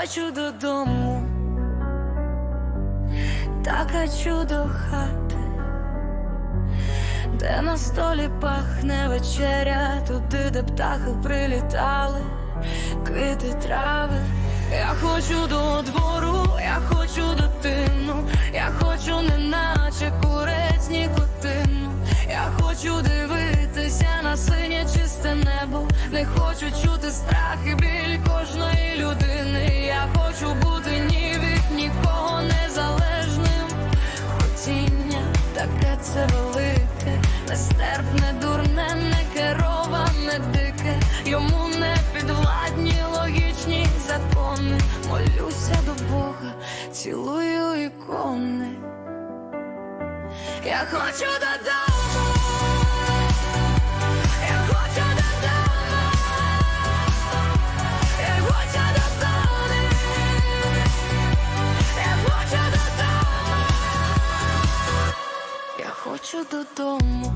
хочу додому, та хочу до хати, де на столі пахне вечеря, туди, де птахи прилітали, квіти трави. Я хочу до двору, я хочу дитину, я хочу, неначе курець нікотину. Я хочу дивитися на синє чисте небо, не хочу чути страх і біль кожної людини. Цілую ікони. Я хочу додому. Я хочу додому. Я хочу додому. Я хочу додому. Я хочу додому,